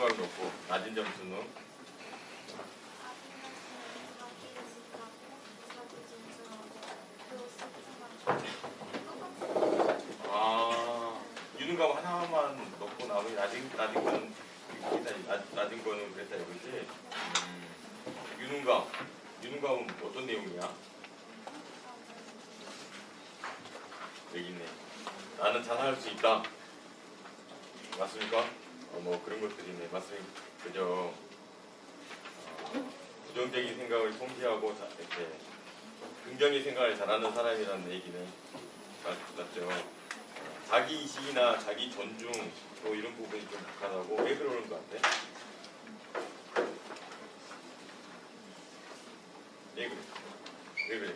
유능감 높고 낮은 점수는 아 유능감 하나만 넣고 나머지 낮은 낮은 거는 낮은 거는 그랬다 이거지. 음, 유능감 유능감은 어떤 내용이야? 여기 있네. 나는 잘할 수 있다. 맞습니까? 어, 뭐 그런 것들이네. 맞습니까? 그죠? 어, 부정적인 생각을 통제하고 자, 이렇게 긍정의 생각을 잘하는 사람이라는 얘기네. 맞, 맞죠? 어, 자기 이식이나 자기 존중 뭐 이런 부분이 좀 약하다고 왜 그러는 것 같아? 왜 그래? 왜 그래?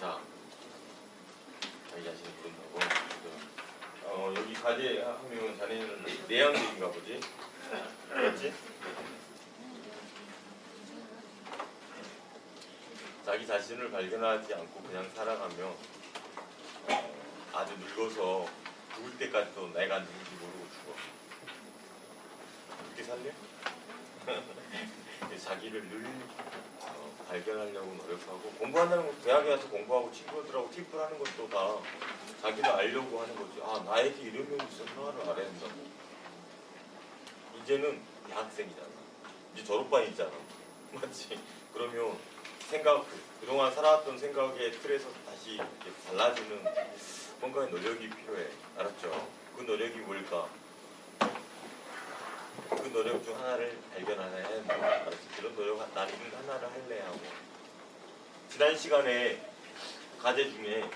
자, 자기 자신을 부른다고. 그래서, 어, 여기 과제 한 명은 자네는 내향적인가 보지? 그렇지? 자기 자신을 발견하지 않고 그냥 살아가며 어, 아주 늙어서 죽을 때까지도 내가 누군지 모르고 죽어. 그렇게 살래? 자기를 늘 어, 발견하려고 노력하고 공부한다는 것도 대학에 가서 공부하고 친구들하고 팁을 하는 것도 다 자기를 알려고 하는 거지. 아 나에게 이런 면이 있었나를 알아야 된다고. 이제는 대학생이잖아. 이제 졸업반이잖아. 맞지? 그러면 생각 그동안 살아왔던 생각의 틀에서 다시 달라지는 뭔가의 노력이 필요해. 알았죠? 그 노력이 뭘까? 그 노력 중 하나를 발견하야 한다. 알았지? 그런 노력 나는 이 하나를 할래 하고. 지난 시간에 과제 중에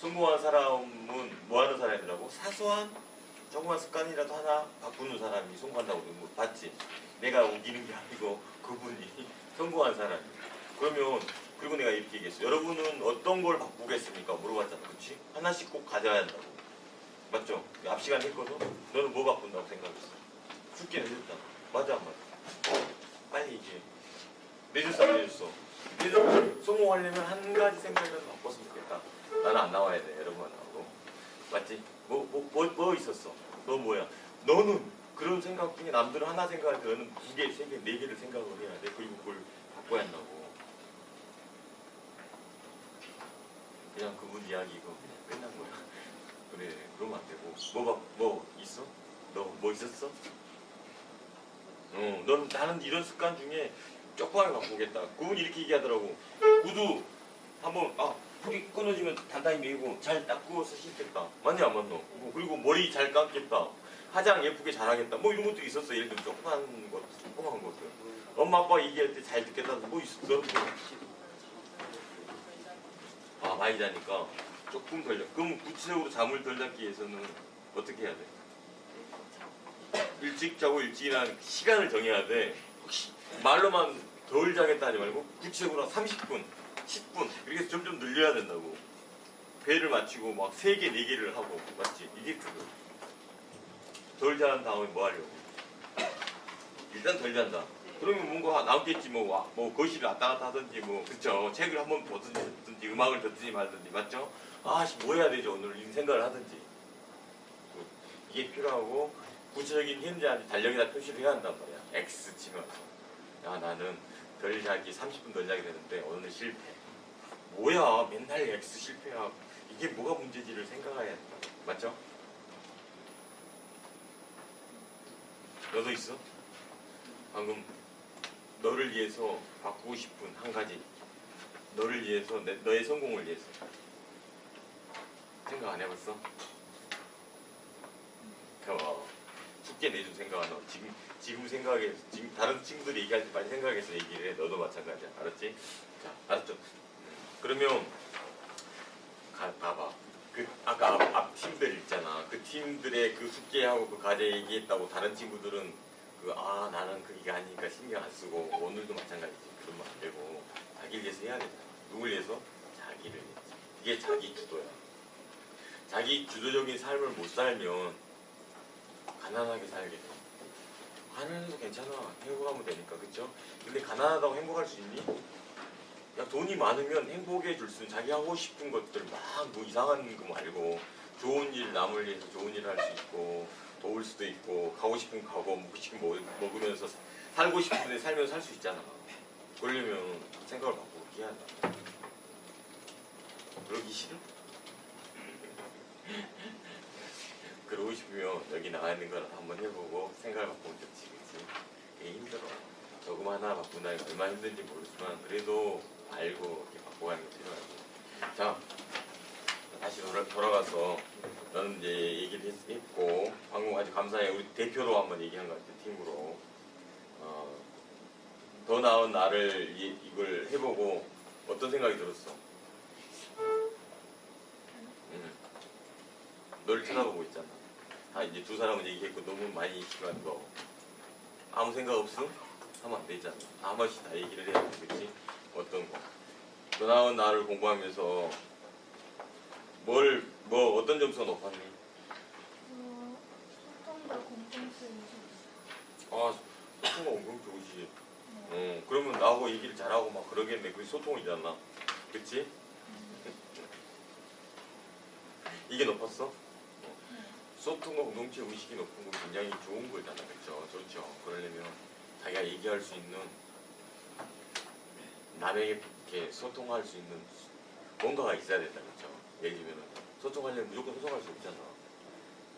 성공한 사람은 뭐 하는 사람이라고? 사소한 조그만 습관이라도 하나 바꾸는 사람이 성공한다고 거 봤지? 내가 우기는 게 아니고 그분이 성공한 사람이. 그러면 그리고 내가 이렇게 얘기했어. 여러분은 어떤 걸 바꾸겠습니까? 물어봤잖아. 그치? 하나씩 꼭 가져야 한다고. 맞죠? 앞 시간에 했거든? 너는 뭐 바꾼다고 생각했어? 죽게 내줬다. 맞아, 안 맞아? 빨리 얘기해. 내줬어, 안 내줬어? 내줬 성공하려면 한 가지 생각이라도 바꿨으면 좋겠다. 나는 안 나와야 돼. 여러분 나오고. 맞지? 뭐, 뭐, 뭐, 뭐 있었어? 너 뭐야? 너는 그런 생각 중에 남들은 하나 생각할 때 너는 두 개, 세 개, 네 개를 생각을 해야 돼. 그리고 그걸 바꿔야 한다고. 그냥 그분 이야기 이거 그냥 끝난 거야. 그래, 그러면 안 되고. 뭐, 봐, 뭐 있어? 너 뭐 있었어? 어, 넌 나는 이런 습관 중에 조금만 바꾸겠다. 그분이 이렇게 얘기하더라고. 구두 한번 아 풀이 끊어지면 단단히 매고 잘 닦고서 신겠다. 맞냐 안 맞노? 어, 그리고 머리 잘 감겠다. 화장 예쁘게 잘하겠다. 뭐 이런 것도 있었어. 예를 들면 조그만 것, 조그만 것들. 엄마 아빠 얘기할 때 잘 듣겠다. 뭐 있었어? 아 많이 자니까 조금 덜 자. 그럼 구체적으로 잠을 덜 자기 위해서는 어떻게 해야 돼? 일찍 자고 일찍 일어나는 시간을 정해야 돼. 혹시 말로만 덜 자겠다 하지 말고 구체적으로 30분, 10분 이렇게 점점 늘려야 된다고. 배를 맞추고 막 3개, 4개를 하고 맞지? 이게 그거. 덜 자는 다음에 뭐 하려고? 일단 덜 잔다. 그러면 뭔가 나오겠지 뭐, 와, 뭐 거실을 왔다 갔다 하든지 뭐 그쵸 책을 한번 보든지 듣든지 음악을 듣든지 말든지 맞죠? 아씨 뭐 해야 되죠 오늘 이 생각을 하든지 뭐, 이게 필요하고 구체적인 현재한테 달력에다 표시를 해야 한단 말이야 X 치면서 야 나는 덜 자기 30분 덜 자게 되는데 오늘 실패 뭐야 맨날 X 실패야 이게 뭐가 문제지를 생각해야 한다 맞죠? 너도 있어? 방금 너를 위해서 바꾸고 싶은 한 가지 너를 위해서 내, 너의 성공을 위해서 생각 안 해봤어? 어, 숙제 내준 생각 안 하고 지금 지금 생각해 지금 다른 친구들이 얘기할 때 많이 생각해서 얘기를 해 너도 마찬가지야 알았지? 자 알았죠? 그러면 가, 봐봐. 그 아까 앞, 앞 팀들 있잖아. 그 팀들의 그 숙제하고 그 과제 얘기했다고 다른 친구들은 그 아 나는 그게 아니니까 신경 안 쓰고 오늘도 마찬가지지. 그러면 안 되고 자기를 위해서 해야 되잖아 누굴 위해서? 자기를 위해서. 이게 자기 주도야. 자기 주도적인 삶을 못 살면 가난하게 살게 돼. 가난해도 괜찮아. 행복하면 되니까. 그쵸? 근데 가난하다고 행복할 수 있니? 야 돈이 많으면 행복해 줄 수 있는 자기 하고 싶은 것들 막 뭐 이상한 거 말고 좋은 일 남을 위해서 좋은 일을 할수 있고 도울 수도 있고 가고 싶으면 가고 먹고 싶으면 먹- 먹으면서 사- 살고 싶은데 살면 살수 있잖아. 그러려면 생각을 바꾸게 해야 돼. 그러기 싫어? 그러고 싶으면 여기 나와 있는 걸 한번 해보고 생각을 바꾸면 좋지, 그치? 이게 힘들어. 조금 하나 바꾼다는 게 얼마나 힘든지 모르지만 그래도 알고 이렇게 바꿔가는 게 필요하고. 자, 다시 돌아, 돌아가서 너는 이제 얘기를 했, 했고 방금 아주 감사해 우리 대표로 한번 얘기한 것 같아 팀으로 어, 더 나은 나를 이, 이걸 해보고 어떤 생각이 들었어? 응. 널 쳐다보고 있잖아. 아 이제 두 사람은 얘기했고 너무 많이 시간 거 아무 생각 없음? 하면 안 되잖아. 한 번씩 다 얘기를 해야 돼, 그렇지? 어떤 거? 더 나은 나를 공부하면서 뭘, 뭐 어떤 점수가 높았니? 어, 소통과 공동체에서 아, 소통가 엄청 좋으시. 네. 어, 그러면 나하고 얘기를 잘하고 막 그러겠네. 그게 소통이잖아. 그치? 이게 높았어? 소통과 공동체 의식이 높은 건 굉장히 좋은 거잖아. 그쵸? 좋죠. 그러려면 자기가 얘기할 수 있는 남에게 이렇게 소통할 수 있는 뭔가가 있어야 된다. 그쵸? 예를 들면 소통하려면 무조건 소통할 수 없잖아.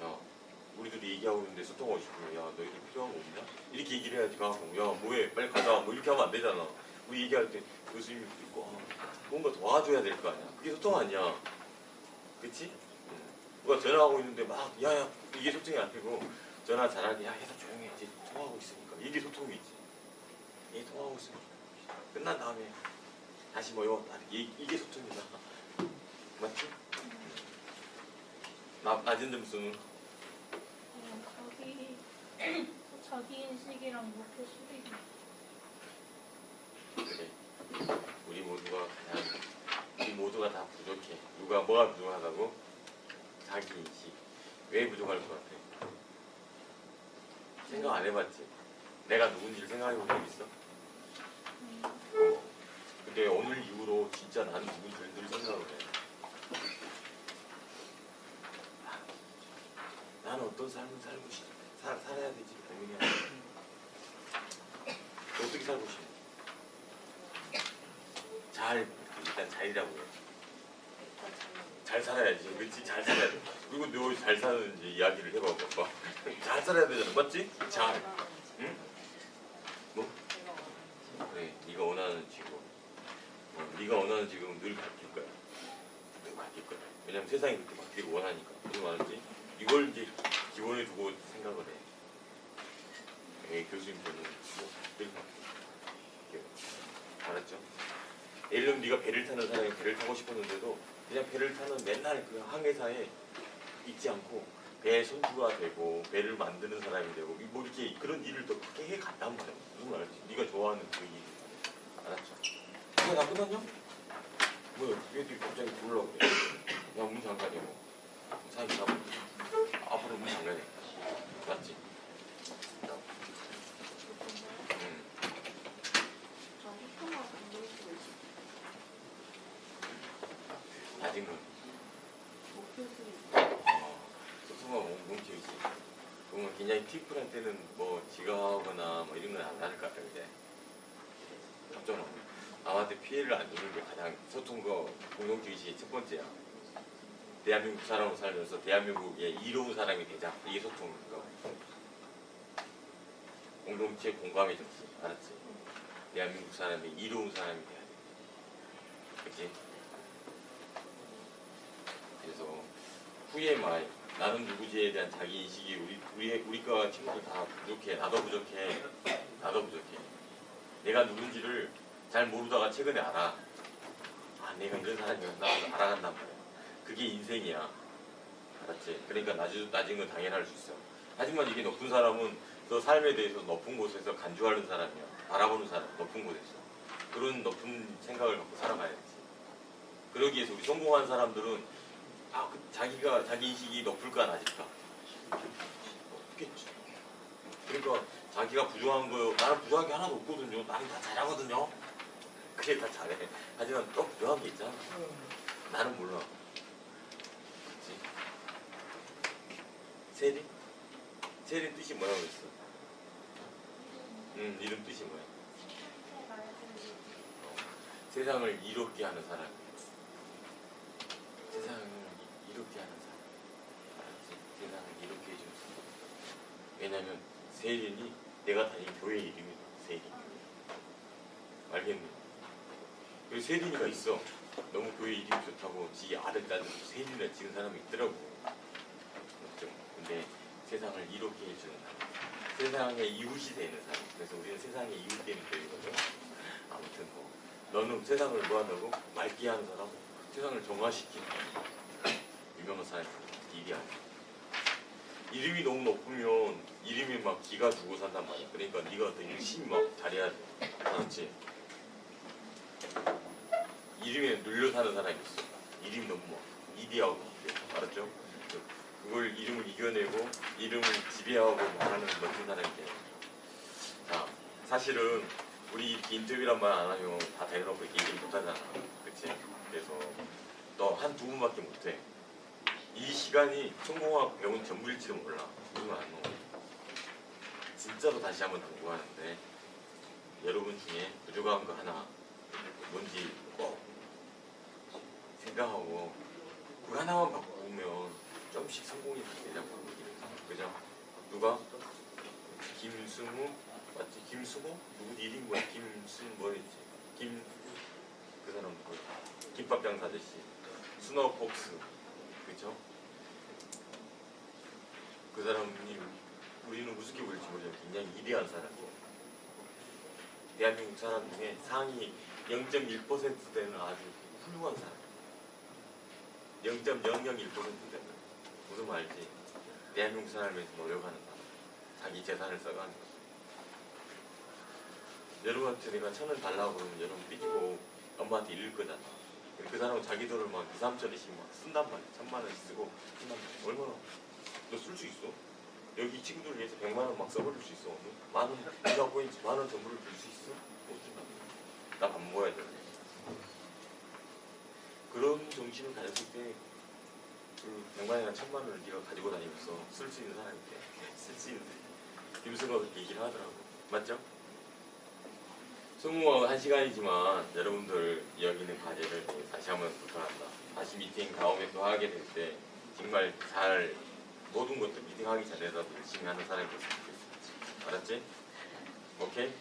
야, 우리들이 얘기하고 있는데 소통하고 싶으면 야, 너희들 필요한 거 없냐? 이렇게 얘기를 해야지 가고 야, 뭐해? 빨리 가자. 뭐 이렇게 하면 안 되잖아. 우리 얘기할 때 교수님도 있고 아, 뭔가 도와줘야 될 거 아니야. 그게 소통 아니야. 그치? 응. 누가 전화하고 있는데 막 야야 이게 소통이 안 되고 전화 잘하게 야 해서 조용히 해. 이제 통화하고 있으니까 이게 소통이지. 얘 통화하고 있으면 끝난 다음에 다시 모여. 이, 이게 소통이다. 맞지? 나, 낮은 점수는 어, 자기 자기 인식이랑 목표 수립 그래. 우리 모두가 그냥 우리 모두가 다 부족해. 누가 뭐가 부족하다고? 자기 인식. 왜 부족할 것 같아? 생각 안 해봤지? 내가 누군지를 생각해 본 적 있어? 음, 어. 근데 오늘 이후로 진짜 나는 누군지 늘 생각을 해. 나는 어떤 삶을 살고 싶, 살, 살아야 될지 고민해야 돼. 어떻게 살고 싶어? 잘, 일단 잘이라고 해. 잘 살아야지. 그렇지? 잘 살아야 돼. 그리고 너 잘 사는지 이야기를 해봐, 봐봐. 잘 살아야 되잖아. 맞지? 잘. 응? 뭐? 그래, 네가 원하는 직업. 어, 네가 원하는 직업은 늘 바뀔 거야. 늘 바뀔 거야. 왜냐면 세상이 그렇게 바뀌고 원하니까. 무슨 말인지? 이걸 이제 기본에 두고 생각을 해. 에 교수님들은 뭐늘 바뀌어. 알았죠? 예를 들면 네가 배를 타는 사람이 배를 타고 싶었는데도 그냥 배를 타는 맨날 그 항해사에 있지 않고 배 선주가 되고 배를 만드는 사람이 되고 뭐 이렇게 그런 일을 더 크게 해 간단 말이야. 무슨 말인지 네가 좋아하는 그 일. 알았죠? 이게 다 끝났냐? 뭐야? 왜 이렇게 갑자기 부르려고 그래? 야, 문 잠가야 뭐. 사람 잡아. 앞으로 문 잠가야 돼. 맞지? 응. 낮은 건. 어, 소통과 몸체이지. 그러면 굉장히 티플한테는 뭐 지가 하거나 뭐 이런 건안 나를 것 같아, 그제? 놀라. 남한테 피해를 안 주는 게 가장 소통과 공동체의식의 첫 번째야. 대한민국 사람으로 살면서 대한민국의 이로운 사람이 되자. 이게 소통인 거. 공동체 공감의 정신. 알았지? 대한민국 사람이 이로운 사람이 돼야 돼. 그치? 그래서 후에 말 나는 누구지에 대한 자기 인식이 우리 우리 우리과 친구들 다 부족해 나도 부족해 나도 부족해 내가 누군지를 잘 모르다가 최근에 알아 아 내가 이런 사람이었나 알아간단 말이야 그게 인생이야 알았지 그러니까 낮은 낮은 건 당연할 수 있어 하지만 이게 높은 사람은 그 삶에 대해서 높은 곳에서 간주하는 사람이야 바라보는 사람 높은 곳에서 그런 높은 생각을 갖고 살아가야 지 그러기 위해서 우리 성공한 사람들은 아, 그 자기가 자기 인식이 높을까 낮을까? 없겠지. 그러니까 자기가 부족한 거 나는 부족한 게 하나도 없거든요. 나는 다 잘하거든요. 그게 다 잘해. 하지만 또 부족한 게 있잖아. 나는 몰라. 그렇지? 세리? 세리 뜻이 뭐라고 했어? 응, 이름 뜻이 뭐야? 세상을 이롭게 하는 사람. 세상을 이- 이롭게 하는 사람. 알았지? 세상을 이롭게 해주는 사람. 왜냐면 세린이 내가 다니는 교회 이름이 세린. 알겠니? 그리고 세린이가 있어. 너무 교회 이름이 좋다고 지 아들 딸을 세린이라 지은 사람이 있더라고. 맞죠? 근데 세상을 이롭게 해주는 사람. 세상의 이웃이 되는 사람. 그래서 우리는 세상의 이웃 되는 교회거든. 아무튼 뭐 너는 세상을 뭐 한다고? 맑게 하는 사람, 세상을 정화시키는 사람. 유명한 사람이 일이 아니야. 이름이 너무 높으면 이름이 막 기가 주고 산단 말이야. 그러니까 네가 더 열심히 막 잘해야 돼. 알았지? 이름에 눌려 사는 사람이 있어. 이름이 너무 막 이디하고 막 그래. 알았죠? 그- 그걸 이름을 이겨내고 이름을 지배하고 말하는 멋진 사람이 돼. 자, 사실은 우리 이렇게 인터뷰란 말 안 하면 다 대놓고 이렇게 얘기 못 하잖아. 그치? 그래서 너 한 두 분밖에 못 해. 이 시간이 성공학 배운 전부일지도 몰라. 이건 안 넣어. 진짜로 다시 한번 당부하는데 여러분 중에 부족한 거 하나 뭔지 꼭 생각하고 그 하나만 바꾸면 좀씩 성공이 해요. 그죠? 누가? 김승우 맞지? 김수고? 누구 이름 뭐야? 김순 뭐였지? 김 그 사람 누구? 김밥 장사 아저씨 스노우 폭스 그죠? 그 사람이 우리는 우습게 보일지 모르지만 굉장히 위대한 사람이에요. 대한민국 사람 중에 상위 0.1% 되는 아주 훌륭한 사람. 0.001% 되는 무슨 말인지 대한민국 사람을 위해서 노력하는 사람. 자기 재산을 써가는 거. 여러분한테 내가 천원 달라고 그러면 여러분 삐지고 엄마한테 잃을 거잖아. 그 사람은 자기 돈을 막 2, 3천원씩 막 쓴단 말이야. 천만 원씩 쓰고 천만 원. 얼마나 너 쓸 수 있어? 여기 이 친구들 위해서 100만 원 막 써버릴 수 있어. 오늘? 만 원, 이 갖고 있지 만원 전부를 줄 수 있어? 나밥 먹어야 돼. 그런 정신을 가졌을 때, 그 100만 원이나 천만 원을 네가 가지고 다니면서 쓸 수 있는 사람이 돼. 쓸수 있는. 김승호가 그렇게 얘기를 하더라고. 맞죠? 승무원 한 시간이지만 여러분들 여기는 과제를 다시 한번 부탁한다. 다시 미팅 다음에 또 하게 될 때 정말 잘 모든 것들 미팅하기 전에라도 열심히 하는 사람이 됐으면 좋겠어. 알았지? 오케이?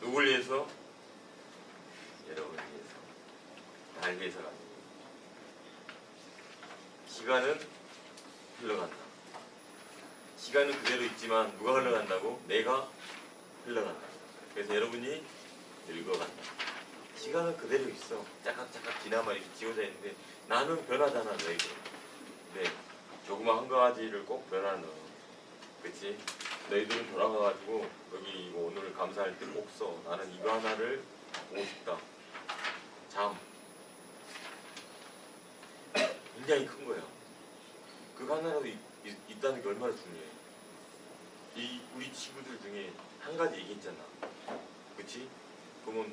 누굴 위해서? 여러분을 위해서. 날 위해서가 아니고. 시간은 흘러간다. 시간은 그대로 있지만 누가 흘러간다고? 내가 흘러간다. 그래서 여러분이 늙어간다. 시간은 그대로 있어. 짝깍짝깍 지나마 이렇게 지워져 있는데 나는 변하잖아 너희들. 근데 조그만 한 가지를 꼭 변하는. 그치? 너희들은 돌아가가지고 여기 이거 오늘 감사할 때 꼭 써. 나는 이거 하나를 보고 싶다. 잠. 굉장히 큰 거야. 그거 하나라도 있, 있, 있 다는 게 얼마나 중요해. 이 우리 친구들 중에 한 가지 얘기했잖아. 그치? 그러면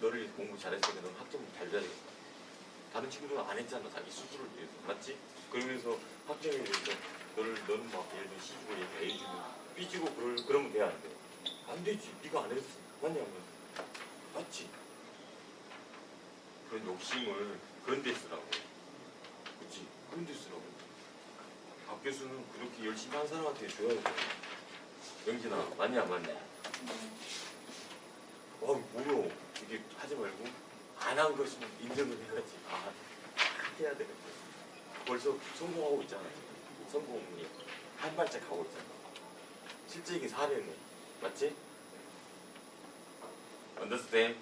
너를 공부 잘했으니까 넌 학점 잘 돼야 되겠다. 다른 친구들은 안 했잖아. 자기 수술을 위해서. 맞지? 그러면서 학점에 대해서 너를 너는 막 예를 들어 시집을 얘기 A 주면 삐지고 그럴, 그러면 돼안 돼? 안 되지. 네가 안 했어. 맞냐? 맞지? 그런 욕심을 그런 데 쓰라고. 그치? 그런 데 쓰라고. 박 교수는 그렇게 열심히 한 사람한테 줘야 돼. 영진아, 맞냐, 안 맞냐? 어, 뭐요? 이게 하지 말고 안 한 것이면 인정을 해야지. 아, 해야 되겠다. 벌써 성공하고 있잖아. 성공이 한 발짝 가고 있잖아. 실제 이게 사례네. 맞지? 언더스탠?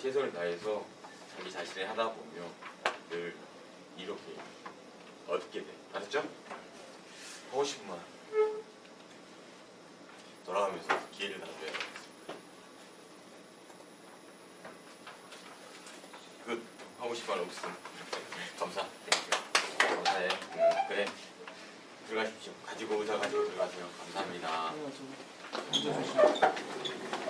최선을 다해서 자기 자신을 하다 보면 늘 이렇게 얻게 돼. 알았죠? 하고 싶은 말. 돌아가면서 기회를 놔줘야 돼. 끝. 하고 싶은 말 없음. 감사. 감사해. 응, 그래. 들어가십시오. 가지고 오자 가지고 들어가세요. 감사합니다. 조심.